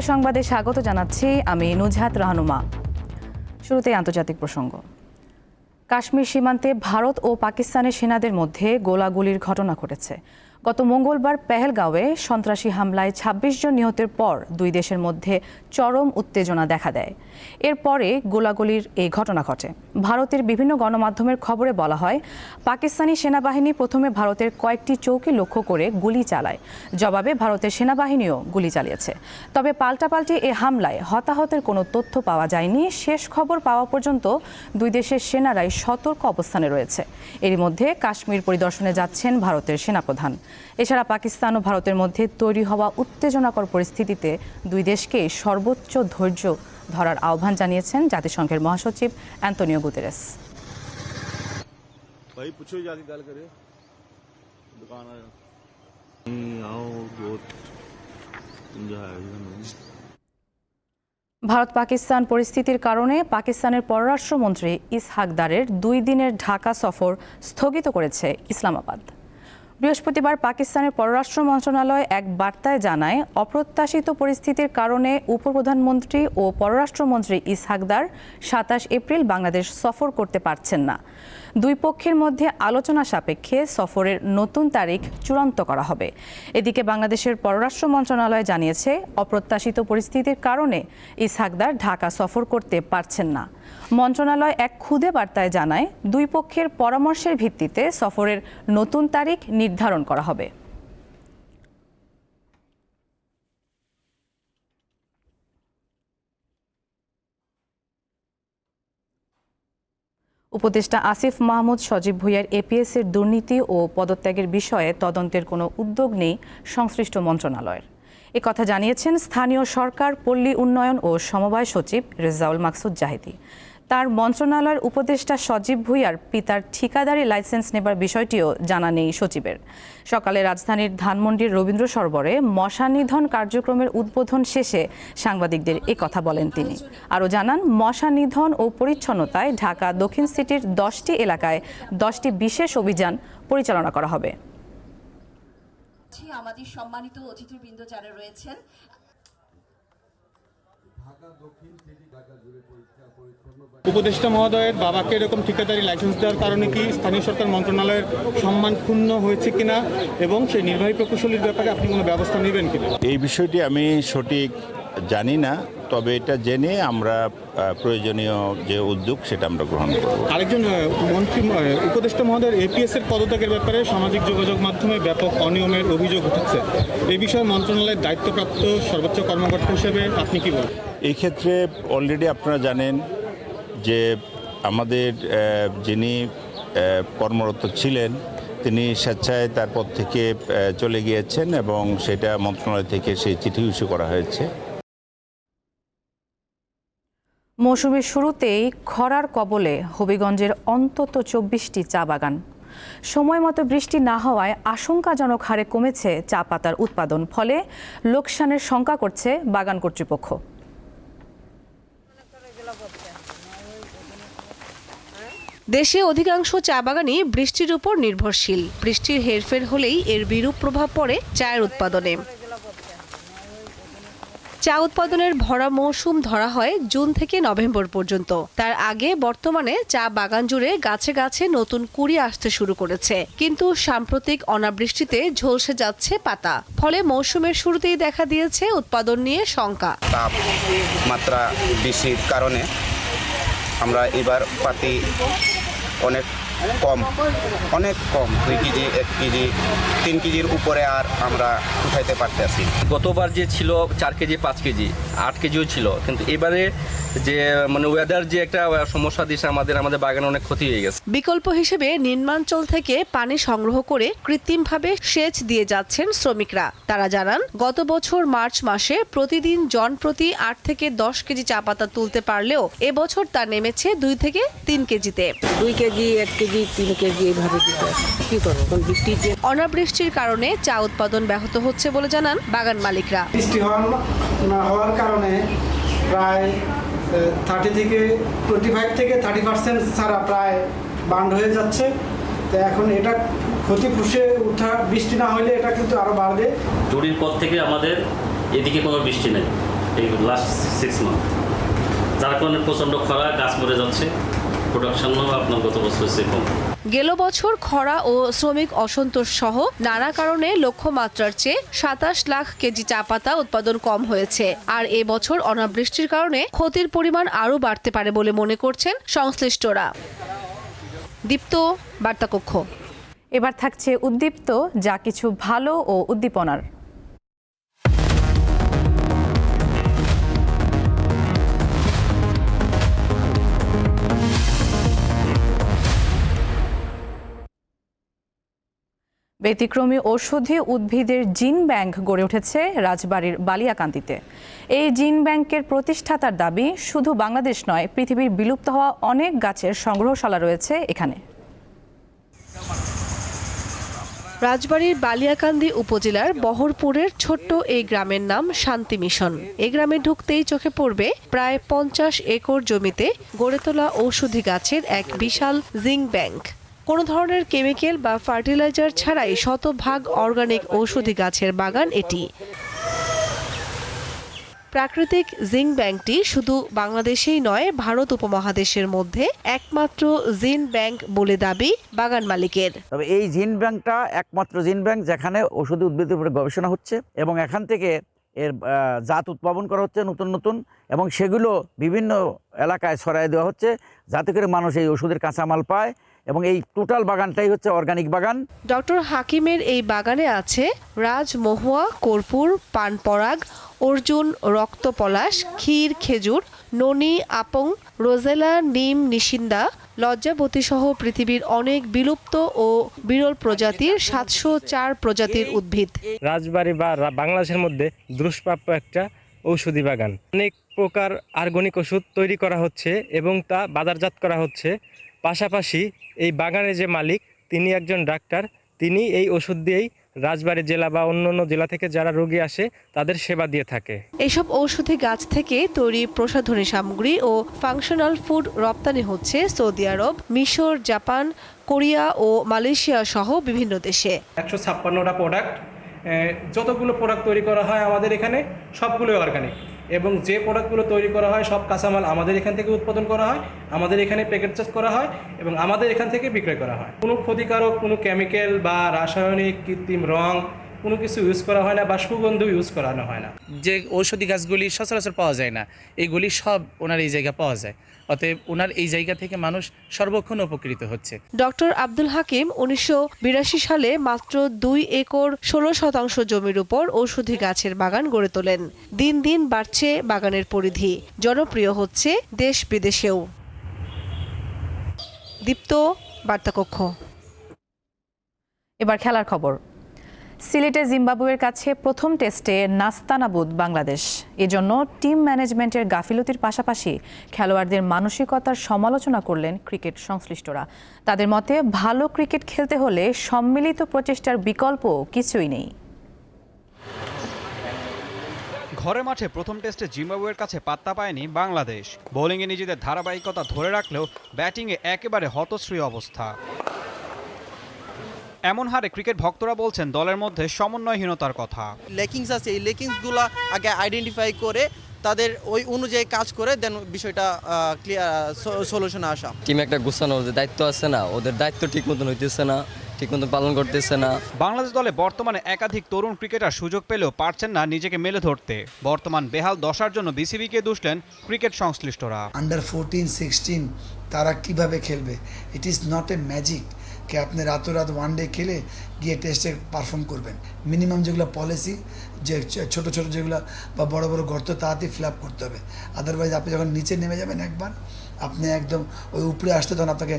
সংবাদে স্বাগত জানাচ্ছি আমি নুজহাত রহনুমা। শুরুতে আন্তর্জাতিক প্রসঙ্গ। কাশ্মীর সীমান্তে ভারত ও পাকিস্তানের সেনাদের মধ্যে গোলাগুলির ঘটনা ঘটেছে। গত মঙ্গলবার পেহেলগাঁওয়ে সন্ত্রাসী হামলায় ২৬ জন নিহতের পর দুই দেশের মধ্যে চরম উত্তেজনা দেখা দেয়। এরপরে গোলাগুলির এই ঘটনা ঘটে। ভারতের বিভিন্ন গণমাধ্যমের খবরে বলা হয়, পাকিস্তানি সেনাবাহিনী প্রথমে ভারতের কয়েকটি চৌকি লক্ষ্য করে গুলি চালায়। জবাবে ভারতের সেনাবাহিনীও গুলি চালিয়েছে। তবে পাল্টাপাল্টি এ হামলায় হতাহতের কোনো তথ্য পাওয়া যায়নি। শেষ খবর পাওয়া পর্যন্ত দুই দেশের সেনারাই সতর্ক অবস্থানে রয়েছে। এরই মধ্যে কাশ্মীর পরিদর্শনে যাচ্ছেন ভারতের সেনাপ্রধান। এছাড়া পাকিস্তান ও ভারতের মধ্যে তৈরি হওয়া উত্তেজনাকর পরিস্থিতিতে দুই দেশকে সর্বোচ্চ ধৈর্য ধরার আহ্বান জানিয়েছেন জাতিসংঘের মহাসচিব অ্যান্তনিও গুতেরেস। ভারত পাকিস্তান পরিস্থিতির কারণে পাকিস্তানের পররাষ্ট্রমন্ত্রী ইসহাকদারের দুই দিনের ঢাকা সফর স্থগিত করেছে ইসলামাবাদ। বৃহস্পতিবার পাকিস্তানের পররাষ্ট্র মন্ত্রণালয় এক বার্তায় জানায়, অপ্রত্যাশিত পরিস্থিতির কারণে উপপ্রধানমন্ত্রী ও পররাষ্ট্রমন্ত্রী ইসহাকদার সাতাশ এপ্রিল বাংলাদেশ সফর করতে পারছেন না। দুই পক্ষের মধ্যে আলোচনা সাপেক্ষে সফরের নতুন তারিখ চূড়ান্ত করা হবে। এদিকে বাংলাদেশের পররাষ্ট্র মন্ত্রণালয় জানিয়েছে, অপ্রত্যাশিত পরিস্থিতির কারণে ইসহাকদার ঢাকা সফর করতে পারছেন না। মন্ত্রণালয় এক ক্ষুদে বার্তায় জানায়, দুই পক্ষের পরামর্শের ভিত্তিতে সফরের নতুন তারিখ নির্ধারণ করা হবে। উপদেষ্টা আসিফ মাহমুদ সজীব ভুইয়ার এপিএস এর দুর্নীতি ও পদত্যাগের বিষয়ে তদন্তের কোনো উদ্যোগ নেই সংশ্লিষ্ট মন্ত্রণালয়ের। এ কথা জানিয়েছেন স্থানীয় সরকার, পল্লী উন্নয়ন ও সমবায় সচিব রেজাউল মাকসুদ জাহিদি। তার মন্ত্রণালয়ের উপদেষ্টা সজীব ভুইয়ার পিতার ঠিকাদারি লাইসেন্স নেবার বিষয়টিও জানা নেই সচিবের। সকালে রাজধানীর ধানমন্ডির রবীন্দ্র সরোবরে মশা নিধন কার্যক্রমের উদ্বোধন শেষে সাংবাদিকদের কথা বলেন তিনি। আরও জানান, মশা নিধন ও পরিচ্ছন্নতায় ঢাকা দক্ষিণ সিটির দশটি এলাকায় দশটি বিশেষ অভিযান পরিচালনা করা হবে। আমাদের সম্মানিত অতিথিবৃন্দ যারা রয়েছেন উপদেষ্টা মহোদয়ের বাবাকে এরকম ঠিকাদারি লাইসেন্স দেওয়ার কারণে কি স্থানীয় সরকার মন্ত্রণালয়ের সম্মান ক্ষুণ্ণ হয়েছে কিনা এবং সেই নির্বাহী প্রকৌশলীর ব্যাপারে আপনি কোনো ব্যবস্থা নেবেন কিনা? এই বিষয়টি আমি সঠিক জানি না তবে এটা জেনে আমরা প্রয়োজনীয় যে উদ্যোগ সেটা আমরা গ্রহণ করব। আরেকজন মন্ত্রী উপদেষ্টা মহোদয়ের এপিএস এর পদত্যাগের ব্যাপারে সামাজিক যোগাযোগ মাধ্যমে ব্যাপক অনিয়মের অভিযোগ উঠেছে। এই বিষয়ে মন্ত্রণালয়ের দায়িত্বপ্রাপ্ত সর্বোচ্চ কর্মকর্তা হিসেবে আপনি কি বলেন এই ক্ষেত্রে অলরেডি আপনারা জানেন যে আমাদের যিনি কর্মরত ছিলেন, তিনি স্বেচ্ছায় তার পদ থেকে চলে গিয়েছেন এবং সেটা মন্ত্রণালয় থেকে সেই চিঠি ইস্যু করা হয়েছে। মৌসুমের শুরুতেই খরার কবলে হবিগঞ্জের অন্তত চব্বিশটি চা বাগান। সময় মতো বৃষ্টি না হওয়ায় আশঙ্কাজনক হারে কমেছে চা পাতার উৎপাদন, ফলে লোকসানের শঙ্কা করছে বাগান কর্তৃপক্ষ। দেশে অধিকাংশ চা বাগানই বৃষ্টির উপর নির্ভরশীল। বৃষ্টির হেরফের হলেই এর বিরূপ প্রভাব পড়ে চায়ের উৎপাদনে। চা উৎপাদনের ভরা মৌসুম ধরা হয় জুন থেকে নভেম্বর পর্যন্ত। তার আগে বর্তমানে চা বাগান জুড়ে গাছে গাছে নতুন কুড়ি আসতে শুরু করেছে। কিন্তু সাম্প্রতিক অনাবৃষ্টিতে ঝলসে যাচ্ছে পাতা। ফলে মৌসুমের শুরুতেই দেখা দিয়েছে উৎপাদন নিয়ে শঙ্কা। তাপমাত্রা বেশির কারণে আমরা এবার পাতি অনেক কম অনেক কম, দুই কেজি, এক কেজি, তিন কেজির উপরে আর আমরা উঠাইতে পারতেছি। গতবার যে ছিল চার কেজি, পাঁচ কেজি আট কেজিও ছিল। কিন্তু এবারে যে মানে ওয়েদার যে একটা সমস্যা দিয়েছে আমাদের আমাদের বাগানে অনেক ক্ষতি হয়ে গেছে। বিকল্প হিসেবে নির্মাঞ্চল থেকে পানি সংগ্রহ করে কৃত্রিমভাবে সেচ দিয়ে যাচ্ছেন শ্রমিকরা। তারা জানান গত বছর মার্চ মাসে প্রতিদিন জন প্রতি আট থেকে দশ কেজি চা পাতা তুলতে পারলেও এবছর তা নেমেছে দুই থেকে তিন কেজিতে। দুই কেজি এক কেজি তিন কেজি এইভাবে কি করব? অনাবৃষ্টির কারণে চা উৎপাদন ব্যাহত হচ্ছে বলে জানান বাগান মালিকরা। বৃষ্টি হওয়ার কারণে প্রায় থার্টি থেকে টোয়েন্টি ফাইভ থেকে থার্টি পার্সেন্ট ছাড়া প্রায় বান্ড হয়ে যাচ্ছে। তো এখন এটা ক্ষতি পুষে ওঠা বৃষ্টি না হলে এটা কিন্তু আরও বাড়বে। জুড়ির পর থেকে আমাদের এদিকে কোনো বৃষ্টি নেই, এই লাস্ট সিক্স মান্থ যার কারণে প্রচণ্ড খরা, গাছ মরে যাচ্ছে। প্রোডাকশনও আপনার গত বছর হচ্ছে কম গেল বছর খরা ও শ্রমিক অসন্তোষ সহ নানা কারণে লক্ষ্যমাত্রার চেয়ে সাতাশ লাখ কেজি চা পাতা উৎপাদন কম হয়েছে। আর এ বছর অনাবৃষ্টির কারণে ক্ষতির পরিমাণ আরও বাড়তে পারে বলে মনে করছেন সংশ্লিষ্টরা। দীপ্ত, বার্তাকক্ষ। এবার থাকছে উদ্দীপ্ত, যা কিছু ভালো ও উদ্দীপনার। ব্যতিক্রমী ঔষধি উদ্ভিদের জিন ব্যাংক গড়ে উঠেছে রাজবাড়ির বালিয়াকান্দিতে। এই জিন ব্যাংকের প্রতিষ্ঠাতার দাবি, শুধু বাংলাদেশ নয়, পৃথিবীর বিলুপ্ত হওয়া অনেক গাছের সংগ্রহশালা রয়েছে এখানে। রাজবাড়ির বালিয়াকান্দি উপজেলার বহরপুরের ছোট্ট এই গ্রামের নাম শান্তি মিশন। এই গ্রামে ঢুকতেই চোখে পড়বে প্রায় পঞ্চাশ একর জমিতে গড়ে তোলা ঔষধি গাছের এক বিশাল জিঙ্ক ব্যাংক। কোনো ধরনের কেমিক্যাল বা ফার্টিলাইজার ছাড়াই শতভাগ অর্গানিক ঔষধি গাছের বাগান এটি। প্রাকৃতিক জিঙ্ক ব্যাংকটি শুধু বাংলাদেশেই নয়, ভারত উপমহাদেশের মধ্যে একমাত্র জিন ব্যাংক বলে দাবি বাগান মালিকের। তবে এই জিন ব্যাংকটা একমাত্র জিন ব্যাংক যেখানে ওষুধি উদ্ভিদের উপরে গবেষণা হচ্ছে এবং এখান থেকে এর জাত উৎপাদন করা হচ্ছে নতুন নতুন এবং সেগুলো বিভিন্ন এলাকায় ছড়াই দেওয়া হচ্ছে যাতে করে মানুষ এই ওষুধের কাঁচামাল পায় এবং এই টোটাল বাগানটাই হচ্ছে অর্গানিক বাগান। ডক্টর হাকিমের এই বাগানে আছে রাজ মহুয়া কর্পূর পানপরাগ অর্জুন রক্তপলাশ ক্ষীর খেজুর ননি আপং রোজেলা নিম নিশিন্দা লজ্জাবতী সহ পৃথিবীর অনেক বিলুপ্ত ও বিরল প্রজাতির সাতশো চার প্রজাতির উদ্ভিদ। রাজবাড়ি বা বাংলাদেশের মধ্যে দুষ্প্রাপ্য একটা ঔষধি বাগান। অনেক প্রকার আর্গনিক ওষুধ তৈরি করা হচ্ছে এবং তা বাজারজাত করা হচ্ছে। পাশাপাশি এই বাগানের যে মালিক তিনি একজন ডাক্তার। তিনি এই ওষুধ দিয়েই রাজবাড়ী জেলা বা অন্য অন্য জেলা থেকে যারা রোগী আসে তাদের সেবা দিয়ে থাকে। এসব ঔষধি গাছ থেকে তৈরি প্রসাধনী সামগ্রী ও ফাংশনাল ফুড রপ্তানি হচ্ছে সৌদি আরব মিশর জাপান কোরিয়া ও মালয়েশিয়া সহ বিভিন্ন দেশে। একশো ছাপ্পান্নটা প্রোডাক্ট যতগুলো প্রোডাক্ট তৈরি করা হয় আমাদের এখানে সবগুলোই অর্গানিক এবং যে প্রোডাক্টগুলো তৈরি করা হয়, সব কাঁচামাল আমাদের এখান থেকে উৎপাদন করা হয়, আমাদের এখানে প্যাকেটজাত করা হয় এবং আমাদের এখান থেকে বিক্রয় করা হয়। কোনো ক্ষতিকারক কোনো কেমিক্যাল বা রাসায়নিক কৃত্রিম রং কোনো কিছু ইউজ করা হয় না বা সুগন্ধ ইউজ করানো হয় না। যে ঔষধি গাছগুলি সচরাচর পাওয়া যায় না এইগুলি সব ওনার এই জায়গা পাওয়া যায়। অতএব ওনার এই জায়গা থেকে মানুষ সর্বক্ষণ উপকৃত হচ্ছে। ডক্টর আব্দুল হাকিম উনিশশো বিরাশি সালে মাত্র দুই একর ষোলো শতাংশ জমির উপর ঔষধি গাছের বাগান গড়ে তোলেন। দিন দিন বাড়ছে বাগানের পরিধি। জনপ্রিয় হচ্ছে দেশ বিদেশেও। দীপ্ত বার্তাকক্ষ। এবার খেলার খবর। সিলেটে জিম্বাবুয়ের কাছে প্রথম টেস্টে নাস্তানাবুদ বাংলাদেশ। এজন্য টিম ম্যানেজমেন্টের গাফিলতির পাশাপাশি খেলোয়াড়দের মানসিকতার সমালোচনা করলেন ক্রিকেট সংশ্লিষ্টরা। তাদের মতে, ভালো ক্রিকেট খেলতে হলে সম্মিলিত প্রচেষ্টার বিকল্প কিছুই নেই। ঘরে মাঠে প্রথম টেস্টে জিম্বাবুয়ের কাছে পাত্তা পায়নি বাংলাদেশ। বোলিংয়ে নিজেদের ধারাবাহিকতা ধরে রাখলেও ব্যাটিংয়ে একেবারে হতশ্রী অবস্থা। এমন হারে ক্রিকেট ভক্তরা বলছেন দলের মধ্যে সমন্বয়হীনতার কথা। লেকিংস আছে এই লেকিংসগুলো আগে আইডেন্টিফাই করে তাদের ওই অনুযায়ী কাজ করে দেন বিষয়টা ক্লিয়ার সলিউশনে আসা। টিমে একটা গুছানোর যে দায়িত্ব আছে না ওদের দায়িত্ব ঠিক মতন হইতেছে না ঠিক মতন পালন করতেছে না। বাংলাদেশ দলে বর্তমানে একাধিক তরুণ ক্রিকেটার সুযোগ পেলেও পারছেন না নিজেকে মেলে ধরতে। বর্তমান বেহাল দশার জন্য বিসিবিকে দুষলেন ক্রিকেট সংশ্লিষ্টরা। আন্ডার ফোরটিন সিক্সটিন তারা কীভাবে খেলবে? It is not a magic কে আপনি রাতোরাত ওয়ান ডে খেলে গিয়ে টেস্টে পারফর্ম করবেন। মিনিমাম যেগুলো পলিসি যে ছোট ছোট যেগুলো বা বড় বড় গর্ত তাড়াতাড়ি ফিল আপ করতে হবে। আদারওয়াইজ আপনি যখন নিচে নেমে যাবেন একবার আপনি একদম ওই উপরে আসতে তখন আপনাকে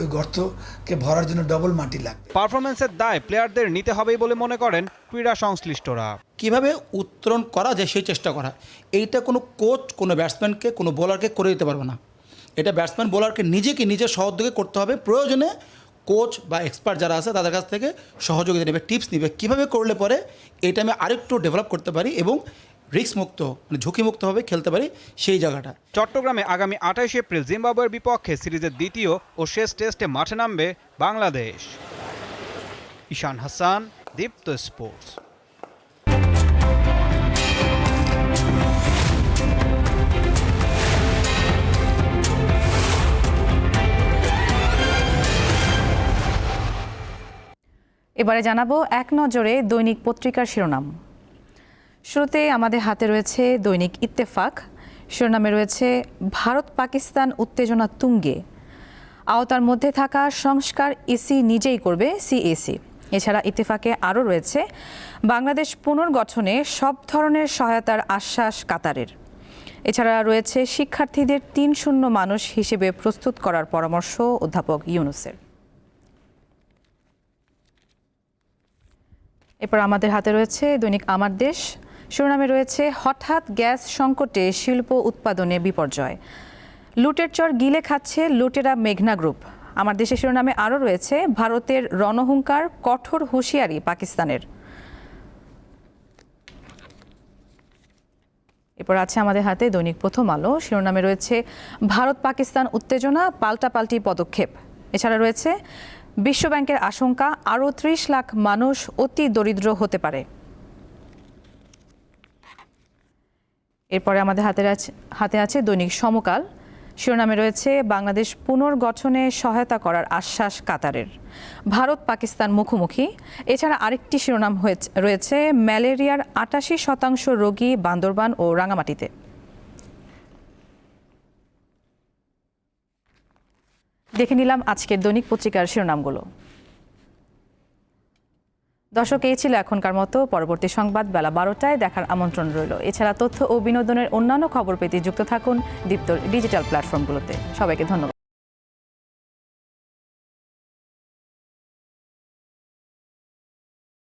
ওই গর্তকে ভরার জন্য ডবল মাটি লাগবে। পারফরমেন্সের দায় প্লেয়ারদের নিতে হবেই বলে মনে করেন ক্রীড়া সংশ্লিষ্টরা। কীভাবে উত্তরণ করা যায় সেই চেষ্টা করা? এইটা কোনো কোচ কোনো ব্যাটসম্যানকে কোনো বোলারকে করে দিতে পারবে না। এটা ব্যাটসম্যান বোলারকে নিজেকে নিজের সহযোগে করতে হবে। প্রয়োজনে কোচ বা এক্সপার্ট যারা আছে তাদের কাছ থেকে সহযোগিতা নেবে, টিপস নেবে। কীভাবে করলে পরে এটা আমি আরেকটু ডেভেলপ করতে পারি এবং রিস্ক মুক্ত মানে ঝুঁকিমুক্তভাবে খেলতে পারি সেই জায়গাটা। চট্টগ্রামে আগামী আঠাইশে এপ্রিল জিম্বাবুয়ের বিপক্ষে সিরিজের দ্বিতীয় ও শেষ টেস্টে মাঠে নামবে বাংলাদেশ। ঈশান হাসান, দীপ্ত স্পোর্টস। এবারে জানাব এক নজরে দৈনিক পত্রিকার শিরোনাম। শুরুতে আমাদের হাতে রয়েছে দৈনিক ইত্তেফাক। শিরোনামে রয়েছে, ভারত পাকিস্তান উত্তেজনা তুঙ্গে। আওতার মধ্যে থাকা সংস্কার ইসি নিজেই করবে সিএসি। এছাড়া ইত্তেফাকে আরও রয়েছে, বাংলাদেশ পুনর্গঠনে সব ধরনের সহায়তার আশ্বাস কাতারের। এছাড়া রয়েছে, শিক্ষার্থীদের তিন শূন্য মানুষ হিসেবে প্রস্তুত করার পরামর্শ অধ্যাপক ইউনুসের। এরপর আমাদের হাতে রয়েছে দৈনিক আমার দেশ। শিরোনামে রয়েছে, হঠাৎ গ্যাস সংকটে শিল্প উৎপাদনে বিপর্যয়। লুটের চর গিলে খাচ্ছে লুটেরা মেঘনা গ্রুপ। আমার দেশের শিরোনামে আরও রয়েছে, ভারতের রণহুঙ্কার কঠোর হুঁশিয়ারি পাকিস্তানের। এরপর আছে আমাদের হাতে দৈনিক প্রথম আলো, শিরোনামে রয়েছে ভারত পাকিস্তান উত্তেজনা পাল্টাপাল্টি পদক্ষেপ। এছাড়া রয়েছে বিশ্বব্যাংকের আশঙ্কা, আরও ত্রিশ লাখ মানুষ অতি দরিদ্র হতে পারে। এরপরে আমাদের হাতে আছে হাতে আছে দৈনিক সমকাল। শিরোনামে রয়েছে বাংলাদেশ পুনর্গঠনে সহায়তা করার আশ্বাস কাতারের। ভারত, পাকিস্তান মুখোমুখি। এছাড়া আরেকটি শিরোনাম রয়েছে ম্যালেরিয়ার আটাশি শতাংশ রোগী বান্দরবান ও রাঙামাটিতে। দেখে নিলাম আজকের দৈনিক পত্রিকার শিরোনামগুলো। দর্শক, এই ছিল এখনকার মতো। পরবর্তী সংবাদ বেলা বারোটায় দেখার আমন্ত্রণ রইল। এছাড়া তথ্য ও বিনোদনের অন্যান্য খবর পেতে যুক্ত থাকুন দীপ্তর ডিজিটাল প্ল্যাটফর্মগুলোতে। সবাইকে ধন্যবাদ।